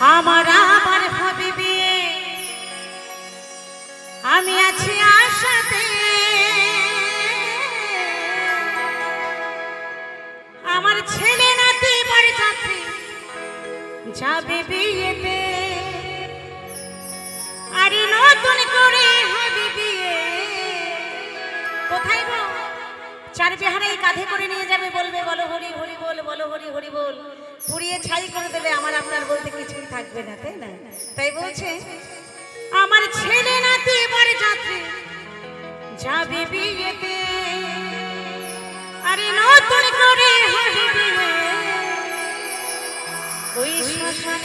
আমার আবার হবে আমি আছি আশাতে। আমার ছেলে নাতি বাড়ি যাত্রী যাবে বিয়েতে। আরে নতুন করে হবে বিয়ে। কোথায় গো? চার বিহারে এই কাঁধে করে নিয়ে যাবে, বলবে, বলো হরি হরি বল, বলো হরি হরি বল। পুড়িয়ে ছাই করে দেবে, আমার আপনার বলতে কিছুই থাকবে না, তাই না? তাই বলছে, আমার ছেলে নাতি এবারে যাত্রী, যাবে বিয়েতে। আরে নতুন করে হবে বিয়ে ওই শ্মশান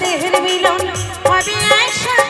দেহের মিলন হবে একসাথে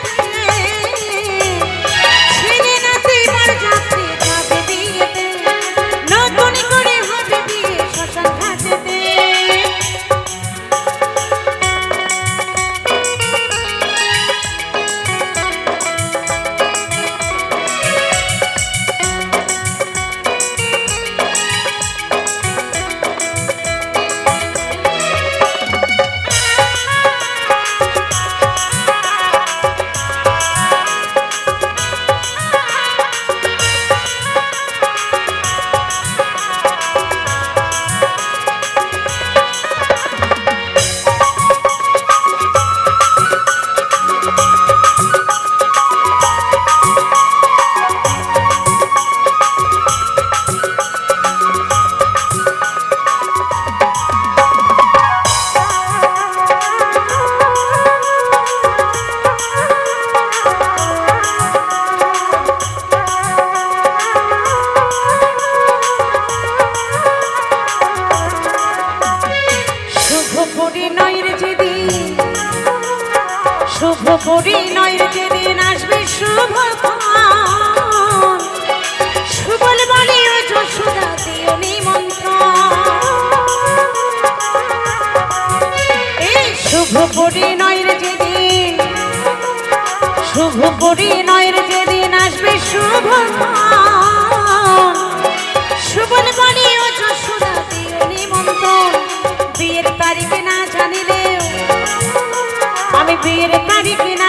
শুভ পরিণয়ের যেদিন আসবে শুভ সুবল বলে ও যশোদা দিও শুভ পরিণয়ের যেদিন শুভ Krishna